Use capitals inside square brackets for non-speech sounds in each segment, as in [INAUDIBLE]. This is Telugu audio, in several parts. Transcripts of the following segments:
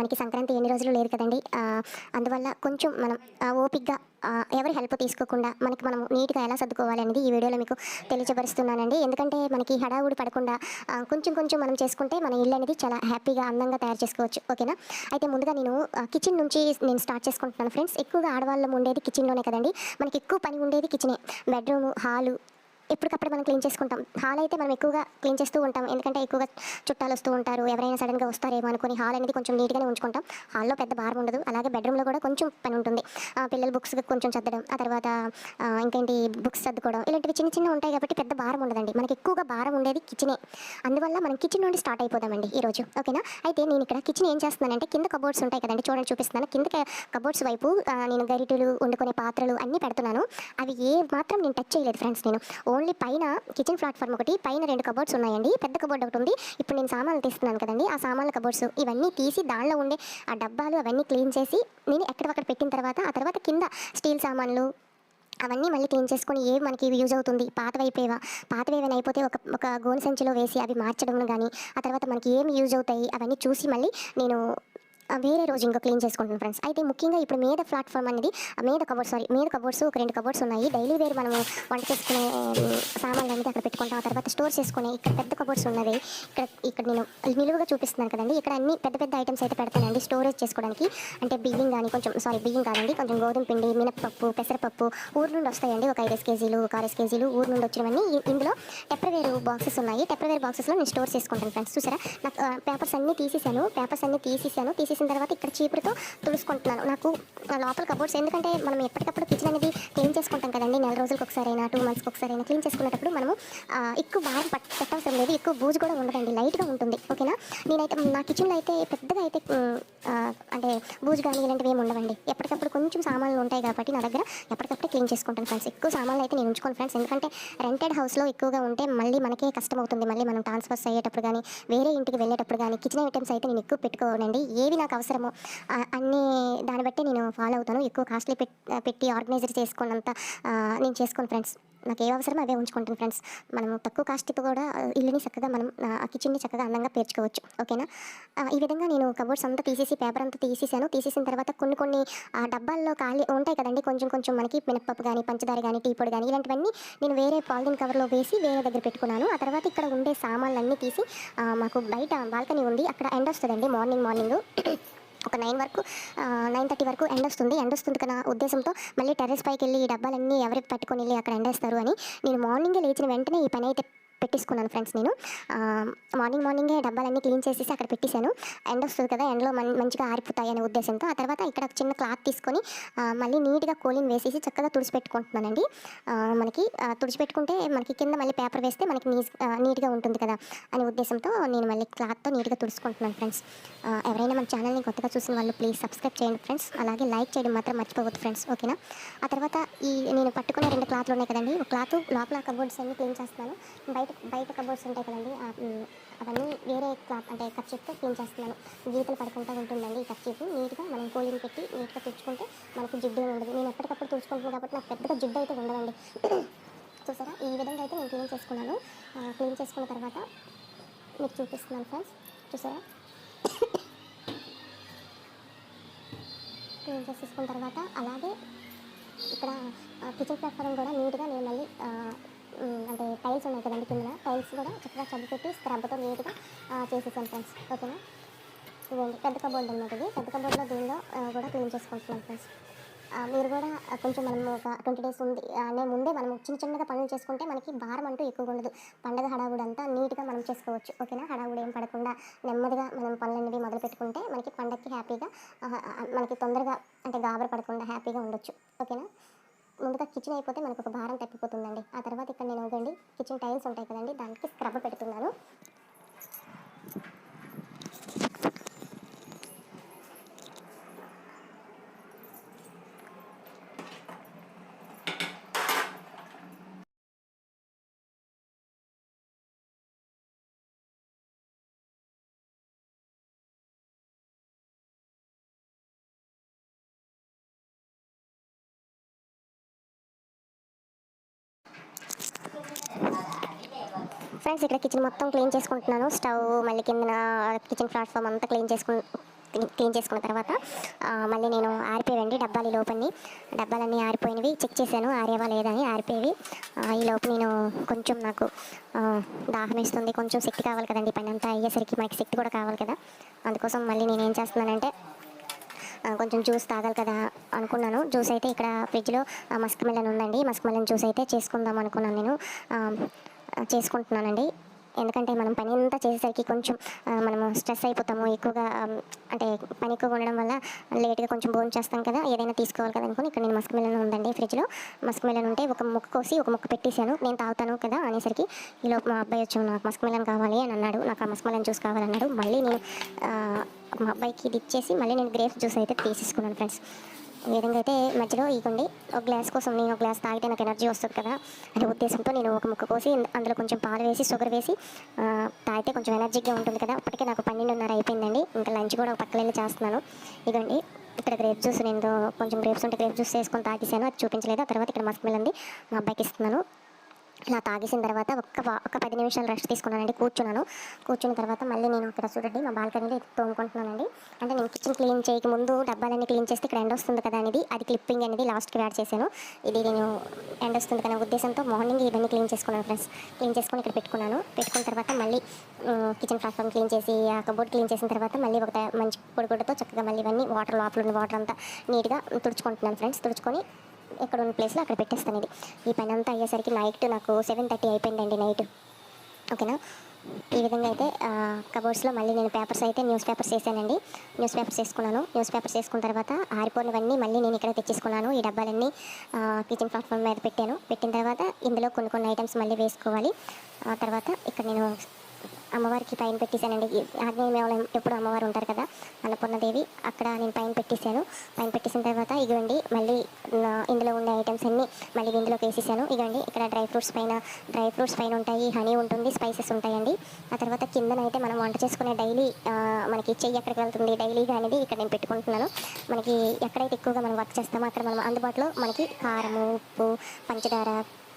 మనకి సంక్రాంతి ఎన్ని రోజులు లేదు కదండి. అందువల్ల కొంచెం మనం ఓపిక్గా ఎవరి హెల్ప్ తీసుకోకుండా మనకి మనం నీట్గా ఎలా సర్దుకోవాలి అనేది ఈ వీడియోలో మీకు తెలియజపరుస్తున్నానండి ఎందుకంటే మనకి హడావుడి పడకుండా కొంచెం కొంచెం మనం చేసుకుంటే మన ఇల్లు అనేది చాలా హ్యాపీగా అందంగా తయారు చేసుకోవచ్చు. ఓకేనా? అయితే ముందుగా నేను కిచెన్ నుంచి నేను స్టార్ట్ చేసుకుంటున్నాను ఫ్రెండ్స్. ఎక్కువగా ఆడవాళ్ళం ఉండేది కిచెన్లోనే కదండి. మనకి ఎక్కువ పని ఉండేది కిచెనే బెడ్రూమ్ హాలు ఎప్పటికప్పుడు మనం క్లీన్ చేసుకుంటాం. హాల్ అయితే మనం ఎక్కువగా క్లీన్ చేస్తూ ఉంటాం. ఎందుకంటే ఎక్కువగా చుట్టాలు వస్తూ ఉంటారు. ఎవరైనా సడన్గా వస్తారేమో అనుకుని హాల్ అనేది కొంచెం నీట్గానే ఉంచుకుంటాం. హాల్లో పెద్ద భారం ఉండదు. అలాగే బెడ్రూమ్లో కూడా కొంచెం పని ఉంటుంది. పిల్లల బుక్స్ కొంచెం చదవడం ఆ తర్వాత ఇంకేంటి బుక్స్ సర్దుకోవడం ఇలాంటివి చిన్న చిన్న ఉంటాయి కాబట్టి పెద్ద భారం ఉండదండి. మనకి ఎక్కువగా భారం ఉండేది కిచెనే అందువల్ల మనం కిచెన్ నుండి స్టార్ట్ అయిపోదామండి ఈరోజు ఓకేనా అయితే నేను ఇక్కడ కిచెన్ ఏం చేస్తున్నానంటే కింద కబోర్డ్స్ ఉంటాయి కదండి. చూడండి చూపిస్తున్నాను. కింద కబోర్డ్స్ వైపు నేను గరిటెలు వండుకునే పాత్రలు అన్నీ పెడుతున్నాను. అవి ఏ మాత్రం నేను టచ్ చేయలేదు ఫ్రెండ్స్ నేను. ఓన్లీ పైన కిచెన్ ప్లాట్ఫామ్ ఒకటి పైన రెండు కబోర్డ్స్ ఉన్నాయండి. పెద్ద కబోర్డ్ ఒకటి ఉంది. ఇప్పుడు నేను సామాన్లు తీస్తున్నాను కదండి. ఆ సామాన్ల కబోర్డ్స్ ఇవన్నీ తీసి దానిలో ఉండే ఆ డబ్బాలు అవన్నీ క్లీన్ చేసి నేను ఎక్కడొక్కడ పెట్టిన తర్వాత ఆ తర్వాత కింద స్టీల్ సామాన్లు అవన్నీ మళ్ళీ క్లీన్ చేసుకొని ఏవి మనకి యూజ్ అవుతుంది పాతవైపోయేవా? పాతవి అయిపోతే ఒక ఒక గోన్ సంచిలో వేసి అవి మార్చడం కానీ ఆ తర్వాత మనకి ఏమి యూజ్ అవుతాయి అవన్నీ చూసి మళ్ళీ నేను వేరే రోజు ఇంకా క్లీన్ చేసుకుంటాను ఫ్రెండ్స్ అయితే ముఖ్యంగా ఇప్పుడు మీద ప్లాట్ఫామ్ అనేది మీద కబోర్డ్ సారీ మీద కబోర్డ్స్ ఒక రెండు కబోర్డ్స్ ఉన్నాయి. డైలీ వేర్ మనము వంట చేసుకునే పెట్టుకుంటాం. ఆ తర్వాత స్టోర్ చేసుకునే ఇక్కడ పెద్ద కబోర్డ్స్ ఉన్నవి. ఇక్కడ ఇక్కడ నేను నిలువుగా చూపిస్తున్నాను కదండి. ఇక్కడ అన్ని పెద్ద పెద్ద ఐటమ్స్ అయితే పెడతానండి స్టోరేజ్ చేసుకోవడానికి. అంటే బియ్యం కానీ కొంచెం సారీ బియ్యం కాదండి కొంచెం గోధుమ పిండి మినపప్పు పెసరపప్పు ఊరు నుండి వస్తాయండి. ఒక ఐదు కేజీలు ఒక ఆరు కేజీలు ఊరు నుండి వచ్చినవన్నీ ఇందులో టెప్పర్వేర్ బాక్సెస్ ఉన్నాయి. టెప్పర్వేర్ బాక్సెస్లో నేను స్టోర్ చేసుకుంటాను ఫ్రెండ్స్ చూసారా? నాకు పేపర్స్ అన్నీ తీసేసాను పేపర్స్ అన్నీ తీసేసాను తీసేసిన తర్వాత ఇక్కడ చీపురుతో తుడుచుకుంటున్నాను. నాకు లోపల కబోర్డ్స్ ఎందుకంటే మనం ఎప్పటికప్పుడు కిచెన్ అనేది క్లీన్ చేసుకుంటాం కదండి. నెల రోజులకు ఒకసారి అయినా టూ మంత్స్కి ఒకసారి అయినా క్లీన్ చేసుకునేటప్పుడు మనము ఎక్కువ భారం పట్ పెట్టవసరం లేదు. ఎక్కువ బూజు కూడా ఉండదండి. లైట్గా ఉంటుంది. ఓకేనా? నేనైతే నా కిచెన్లో అయితే పెద్దగా అయితే అంటే బూజు కానీ ఇలాంటివి ఏమి ఉండవండి. ఎప్పటికప్పుడు కొంచెం సామాన్లు ఉంటాయి కాబట్టి నా దగ్గర ఎప్పటికప్పుడు క్లీన్ చేసుకుంటాను ఫ్రెండ్స్. ఎక్కువ సామాన్లు అయితే నేను ఉంచుకోను ఫ్రెండ్స్. ఎందుకంటే రెంటెడ్ హౌస్లో ఎక్కువగా ఉంటే మళ్ళీ మనకే కష్టం అవుతుంది మళ్ళీ మనం ట్రాన్స్ఫర్స్ అయ్యేటప్పుడు కానీ వేరే ఇంటికి వెళ్ళేటప్పుడు కానీ కిచెన్ ఐటమ్స్ అయితే నేను ఎక్కువ పెట్టుకోనండి. ఏవి నాకు అవసరమో అన్ని దాన్ని బట్టి నేను ఫాలో అవుతాను. ఎక్కువ కాస్ట్లీ పెట్టి ఆర్గనైజర్ చేసుకున్నంత నేను చేసుకోను ఫ్రెండ్స్. నాకు ఏ అవసరమో అవే ఉంచుకుంటాను ఫ్రెండ్స్. మనం తక్కువ కాస్ట్తో కూడా ఇల్లుని చక్కగా మనం ఆ కిచెన్ని చక్కగా అందంగా పేర్చుకోవచ్చు. ఓకేనా? ఈ విధంగా నేను కబోర్డ్స్ అంతా తీసేసి పేపర్ అంతా తీసేసాను. తీసేసిన తర్వాత కొన్ని కొన్ని డబ్బాల్లో ఖాళీ ఉంటాయి కదండి. కొంచెం కొంచెం మనకి మినపప్పు కానీ పంచదార కానీ టీ పొడి కానీ ఇలాంటివన్నీ నేను వేరే పాలిథిన్ కవర్లో వేసి వేరే దగ్గర పెట్టుకున్నాను. ఆ తర్వాత ఇక్కడ ఉండే సామాన్లన్నీ తీసి మాకు బయట బాల్కనీ ఉంది. అక్కడ ఎండ్ వస్తుందండి మార్నింగ్ మార్నింగ్. ఒక నైన్ వరకు నైన్ థర్టీ వరకు ఎండ్ వస్తుంది. ఎండ్ వస్తుంది కదా ఉద్దేశంతో మళ్ళీ టెర్రస్ పైకి వెళ్ళి ఈ డబ్బాలన్నీ ఎవరికి పట్టుకొని వెళ్ళి అక్కడ ఎండేస్తారు అని నేను మార్నింగే లేచిన వెంటనే ఈ పని అయితే పెట్టేసుకున్నాను ఫ్రెండ్స్ నేను. మార్నింగ్ మార్నింగే డబ్బాలన్నీ క్లీన్ చేసేసి అక్కడ పెట్టేశాను. ఎండ వస్తుంది కదా ఎండలో మంచిగా ఆరిపోతాయి అనే ఉద్దేశంతో. ఆ తర్వాత ఇక్కడ చిన్న క్లాత్ తీసుకొని మళ్ళీ నీట్గా కోలిన్ వేసేసి చక్కగా తుడిచిపెట్టుకుంటున్నానండి మనకి తుడిచిపెట్టుకుంటే మనకి కింద మళ్ళీ పేపర్ వేస్తే మనకి నీస్ నీట్గా ఉంటుంది కదా అనే ఉద్దేశంతో నేను మళ్ళీ క్లాత్తో నీట్గా తుడుచుకుంటున్నాను ఫ్రెండ్స్ ఎవరైనా మన ఛానల్ని కొత్తగా చూసిన వాళ్ళు ప్లీజ్ సబ్స్క్రైబ్ చేయండి ఫ్రెండ్స్ అలాగే లైక్ చేయడం మాత్రం మర్చిపోవద్దు ఫ్రెండ్స్ ఓకేనా ఆ తర్వాత ఈ నేను పట్టుకునే రెండు క్లాత్లు ఉన్నాయి కదండి. క్లాత్ లోపల కబోర్డ్స్ అన్ని క్లీన్ చేస్తున్నాను. బయట బయట కబోర్డ్స్ ఉంటాయి కదండి అవన్నీ వేరే క్లాత్ అంటే కర్చీఫ్తో క్లీన్ చేస్తున్నాను. గీతలు పడుకుంటూ ఉంటుందండి ఈ కర్చీఫ్ నీట్గా మనం కోలింగ్ పెట్టి నీట్గా తుడుచుకుంటే మనకి జిడ్డు ఉండదు. నేను ఎప్పటికప్పుడు తుడుచుకుంటున్నాను కాబట్టి నాకు పెద్దగా జిడ్డు అయితే ఉండదండి. [COUGHS] చూసారా? ఈ విధంగా అయితే నేను క్లీన్ చేసుకున్నాను. క్లీన్ చేసుకున్న తర్వాత మీకు చూపిస్తున్నాను ఫ్రెండ్స్. చూసారా? [COUGHS] క్లీన్ చేసేసుకున్న తర్వాత అలాగే ఇక్కడ కిచెన్ ప్లాట్ఫామ్ కూడా నీట్గా నేను మళ్ళీ అంటే టైల్స్ ఉన్నాయి కదండి కింద టైల్స్ కూడా చక్కగా చదువు పెట్టి స్క్రబ్తో నీట్గా చేసేసాను ఫ్రెండ్స్ ఓకేనా? ఇదండి పెద్ద కబోర్డ్ అనమాట ఇది. పెద్ద కబోర్డ్లో దీనిలో కూడా క్లీన్ చేసుకుంటున్నాను ఫ్రెండ్స్ మీరు కూడా కొంచెం మనం ఒక ట్వంటీ డేస్ ఉంది అనే ముందే మనం చిన్న చిన్నగా పనులు చేసుకుంటే మనకి భారం అంటూ ఎక్కువగా ఉండదు. పండగ హడావుడి అంతా నీట్గా మనం చేసుకోవచ్చు. ఓకేనా? హడావుడి ఏం పడకుండా నెమ్మదిగా మనం పనులు అనేవి మొదలు పెట్టుకుంటే మనకి పండగకి హ్యాపీగా మనకి తొందరగా అంటే గాబర పడకుండా హ్యాపీగా ఉండొచ్చు. ఓకేనా? ముందుగా కిచెన్ అయిపోతే మనకు ఒక భారం తప్పిపోతుందండి. ఆ తర్వాత ఇక్కడ నేను ఇవ్వండి కిచెన్ టైల్స్ ఉంటాయి కదండి దానికి స్క్రబ్ పెడుతున్నాను. ఫ్రెండ్స్ ఇక్కడ కిచెన్ మొత్తం క్లీన్ చేసుకుంటున్నాను. స్టవ్ మళ్ళీ కింద కిచెన్ ప్లాట్ఫామ్ అంతా క్లీన్ చేసుకు క్లీన్ చేసుకున్న తర్వాత మళ్ళీ నేను ఆరిపోయావండి డబ్బాలు ఈ లోపన్ని. డబ్బాలన్నీ ఆరిపోయినవి. చెక్ చేశాను. ఆరేవా లేదా అని ఆరిపోయేవి. ఈ లోపు నేను కొంచెం నాకు దాహం వేస్తుంది. కొంచెం శక్తి కావాలి కదండి. పని అంతా అయ్యేసరికి మనకి శక్తి కూడా కావాలి కదా. అందుకోసం మళ్ళీ నేను ఏం చేస్తున్నానంటే కొంచెం జ్యూస్ తాగాలి కదా అనుకున్నాను. జ్యూస్ అయితే ఇక్కడ ఫ్రిడ్జ్లో మస్క్ మెలన్ ఉందండి. మస్క్ మెలన్ జ్యూస్ అయితే చేసుకుందాం అనుకున్నాను నేను. చేసుకుంటున్నానండి. ఎందుకంటే మనం పని అంతా చేసేసరికి కొంచెం మనము స్ట్రెస్ అయిపోతాము. ఎక్కువగా అంటే పని ఎక్కువగా ఉండడం వల్ల లేట్గా కొంచెం భోజనం చేస్తాం కదా ఏదైనా తీసుకోవాలి కదా అనుకుని ఇక్కడ నేను మస్క్ మిలన్ ఉందండి ఫ్రిడ్జ్లో. మస్క్ మిలన్ ఉంటే ఒక ముక్క కోసి ఒక ముక్క పెట్టేశాను. నేను తాగుతాను కదా అనేసరికి ఈలో మా అబ్బాయి వచ్చి నాకు మస్క్ మిలన్ కావాలి అని అన్నాడు. నాకు ఆ మస్క్ మిలన్ జ్యూస్ కావాలన్నాడు. మళ్ళీ నేను మా అబ్బాయికి ఇది ఇచ్చేసి మళ్ళీ నేను గ్రేప్స్ జ్యూస్ అయితే తీసేసుకున్నాను ఫ్రెండ్స్. ఈ విధంగా అయితే మధ్యలో ఇవ్వండి ఒక గ్లాస్ కోసం నేను ఒక గ్లాస్ తాగితే నాకు ఎనర్జీ వస్తుంది కదా అనే ఉద్దేశంతో నేను ఒక ముక్క కోసి అందులో కొంచెం పాలు వేసి షుగర్ వేసి తాగితే కొంచెం ఎనర్జీగా ఉంటుంది కదా. అప్పటికే నాకు పన్నెండున్నర అయిపోయిందండి. ఇంకా లంచ్ కూడా ఒక పక్కన వెళ్ళి చేస్తున్నాను. ఇదండి ఇక్కడ గ్రేప్ జ్యూస్ నేను కొంచెం గ్రేప్స్ ఉంటే గ్రేప్ జ్యూస్ వేసుకొని తాగేసాను. అది చూపించలేదు. ఆ తర్వాత ఇక్కడ మస్క్ మెలంది మా అబ్బాయికి ఇస్తున్నాను. ఇలా తాగేసిన తర్వాత ఒక్క ఒక పది నిమిషాలు రెస్ట్ తీసుకున్నానండి. కూర్చున్నాను. కూర్చున్న తర్వాత మళ్ళీ నేను ఇక్కడ చూడండి మా బాల్కనీలో ఇది తోముకుంటున్నానండి. అంటే నేను కిచెన్ క్లీన్ చేయక ముందు డబ్బాలన్నీ క్లీన్ చేస్తే ఇక్కడ ఎండ వస్తుంది కదా అనేది అది క్లిప్పింగ్ అనేది లాస్ట్కి యాడ్ చేశాను. ఇది నేను ఎండ వస్తుంది కదా ఉద్దేశంతో మార్నింగ్ ఇవన్నీ క్లీన్ చేసుకున్నాను ఫ్రెండ్స్ క్లీన్ చేసుకొని ఇక్కడ పెట్టుకున్నాను. పెట్టుకున్న తర్వాత మళ్ళీ కిచెన్ ప్లాట్ఫామ్ క్లీన్ చేసి ఆ కబోర్డ్ క్లీన్ చేసిన తర్వాత మళ్ళీ ఒక మంచి పొడిగుడ్డతో చక్కగా మళ్ళీ ఇవన్నీ వాటర్ లోపల ఉన్న వాటర్ అంతా నీట్గా తుడుచుకుంటున్నాను ఫ్రెండ్స్ తుడుచుకొని ఎక్కడ ఉన్న ప్లేస్లో అక్కడ పెట్టేస్తాను ఇది. ఈ పని అంతా అయ్యేసరికి నైట్ నాకు సెవెన్ థర్టీ అయిపోయిందండి నైట్ ఓకేనా ఈ విధంగా అయితే కబోర్డ్స్లో మళ్ళీ నేను పేపర్స్ అయితే న్యూస్ పేపర్స్ వేసానండి. న్యూస్ పేపర్స్ వేసుకున్నాను. న్యూస్ పేపర్స్ వేసుకున్న తర్వాత ఆరిపోయినవన్నీ మళ్ళీ నేను ఇక్కడ తెచ్చేసుకున్నాను. ఈ డబ్బాలన్నీ కిచెన్ ప్లాట్ఫామ్ మీద పెట్టాను. పెట్టిన తర్వాత ఇందులో కొన్ని కొన్ని ఐటమ్స్ మళ్ళీ వేసుకోవాలి. ఆ తర్వాత ఇక్కడ నేను అమ్మవారికి పైన పెట్టేశానండి. ఈ ఎప్పుడు అమ్మవారు ఉంటారు కదా అన్నపూర్ణదేవి అక్కడ నేను పైన పెట్టేశాను. పైన పెట్టేసిన తర్వాత ఇగోండి మళ్ళీ ఇందులో ఉండే ఐటమ్స్ అన్నీ మళ్ళీ ఇందులోకి వేసేసాను. ఇగోండి ఇక్కడ డ్రై ఫ్రూట్స్ పైన డ్రై ఫ్రూట్స్ పైన ఉంటాయి హనీ ఉంటుంది స్పైసెస్ ఉంటాయండి. ఆ తర్వాత కిందనైతే మనం వంట చేసుకునే డైలీ మనకి చెయ్యి ఎక్కడికి వెళ్తుంది డైలీగా అనేది ఇక్కడ నేను పెట్టుకుంటున్నాను. మనకి ఎక్కడైతే ఎక్కువగా మనం వర్క్ చేస్తామో అక్కడ మనం అందుబాటులో మనకి కారము ఉప్పు పంచదార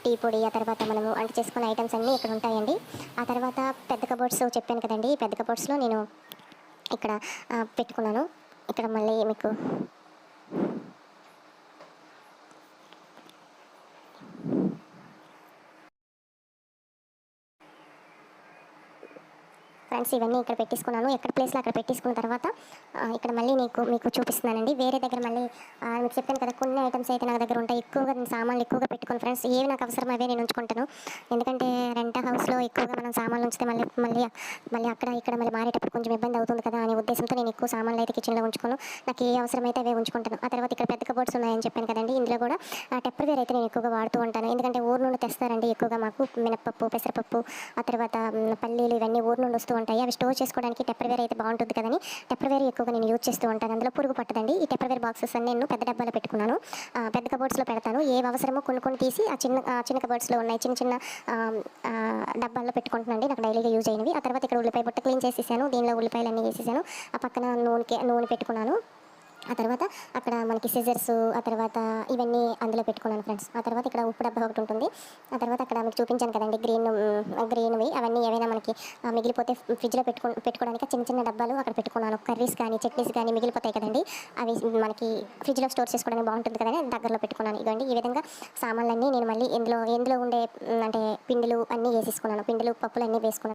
టీ పొడి ఆ తర్వాత మనము వంట చేసుకునే ఐటమ్స్ అన్నీ ఇక్కడ ఉంటాయండి. ఆ తర్వాత పెద్ద కబోర్డ్స్ చెప్పాను కదండి. పెద్ద కబోర్డ్స్లో నేను ఇక్కడ పెట్టుకున్నాను. ఇక్కడ మళ్ళీ మీకు ఫ్రెండ్స్ ఇవన్నీ ఇక్కడ పెట్టేసుకున్నాను. ఎక్కడ ప్లేస్లో అక్కడ పెట్టేసుకున్న తర్వాత ఇక్కడ మళ్ళీ నీకు మీకు చూపిస్తున్నానండి. వేరే దగ్గర మళ్ళీ మీకు చెప్పాను కదా కొన్ని ఐటమ్స్ అయితే నా దగ్గర ఉంటాయి. ఎక్కువగా నేను సామాన్లు ఎక్కువగా పెట్టుకోను ఫ్రెండ్స్ ఏవి నాకు అవసరం అవే నేను ఉంచుకుంటాను. ఎందుకంటే రెంట్ హౌస్లో ఎక్కువగా మనం సామాన్లు ఉంచితే మళ్ళీ మళ్ళీ మళ్ళీ అక్కడ ఇక్కడ మళ్ళీ మారేటప్పుడు కొంచెం ఇబ్బంది అవుతుంది కదా అనే ఉద్దేశంతో నేను ఎక్కువ సామాన్లు అయితే కిచెన్లో ఉంచుకోను. నాకు ఏ అవసరమైతే అవే ఉంచుకుంటాను. ఆ తర్వాత ఇక్కడ పెద్ద కబోర్డ్స్ ఉన్నాయని చెప్పాను కదండి. ఇందులో కూడా టెప్పర్ వేర్ అయితే నేను ఎక్కువగా వాడుతూ ఉంటాను. ఎందుకంటే ఊరు నుండి తెస్తారండి ఎక్కువగా మాకు. మినప్పప్పు పెసరపప్పు ఆ తర్వాత పల్లీలు ఇవన్నీ ఊరు నుండి వస్తూ ఉంటాయి. అవి స్టోర్ చేసుకోవడానికి టెప్పర్వేర్ అయితే బాగుంటుంది కదని టెప్పర్వేర్ ఎక్కువగా నేను యూజ్ చేస్తూ ఉంటాను. అందులో పురుగు పట్టదండి. ఈ టెప్పర్వేర్ బాక్సెస్ అన్ని నేను పెద్ద డబ్బాలో పెట్టుకున్నాను. పెద్ద కబోర్డ్స్లో పెడతాను. ఏ అవసరమో కొన్ని కొన్ని తీసి ఆ చిన్న చిన్న కబోర్డ్స్లో ఉన్నాయి. చిన్న చిన్న డబ్బాల్లో పెట్టుకుంటున్నాండి నాకు డైలీగా యూజ్ అయినవి. ఆ తర్వాత ఇక్కడ ఉల్లిపాయ బుట్ట క్లీన్ చేసేసాను. దీనిలో ఉల్లిపాయలు అన్నీ వేసేసాను. ఆ పక్కన నూనె నూనె పెట్టుకున్నాను. ఆ తర్వాత అక్కడ మనకి సిజర్స్ ఆ తర్వాత ఇవన్నీ అందులో పెట్టుకున్నాను ఫ్రెండ్స్ ఆ తర్వాత ఇక్కడ ఉప్పు డబ్బా ఒకటి ఉంటుంది. ఆ తర్వాత అక్కడ మీకు చూపించాను కదండి గ్రీన్ గ్రీన్వి అవన్నీ ఏవైనా మనకి మిగిలిపోతే ఫ్రిడ్జ్లో పెట్టుకో పెట్టుకోవడానికి చిన్న చిన్న డబ్బాలు అక్కడ పెట్టుకున్నాను. కర్రీస్ కానీ చట్నీస్ కానీ మిగిలిపోతాయి కదండి. అవి మనకి ఫ్రిడ్జ్లో స్టోర్ చేసుకోవడానికి బాగుంటుంది కదండి. దగ్గరలో పెట్టుకున్నాను. ఇదండి ఈ విధంగా సామాన్లన్నీ నేను మళ్ళీ ఇందులో ఎందులో ఉండే అంటే పిండిలు అన్నీ వేసేసుకున్నాను. పిండిలు పప్పులు అన్నీ వేసుకున్నాను.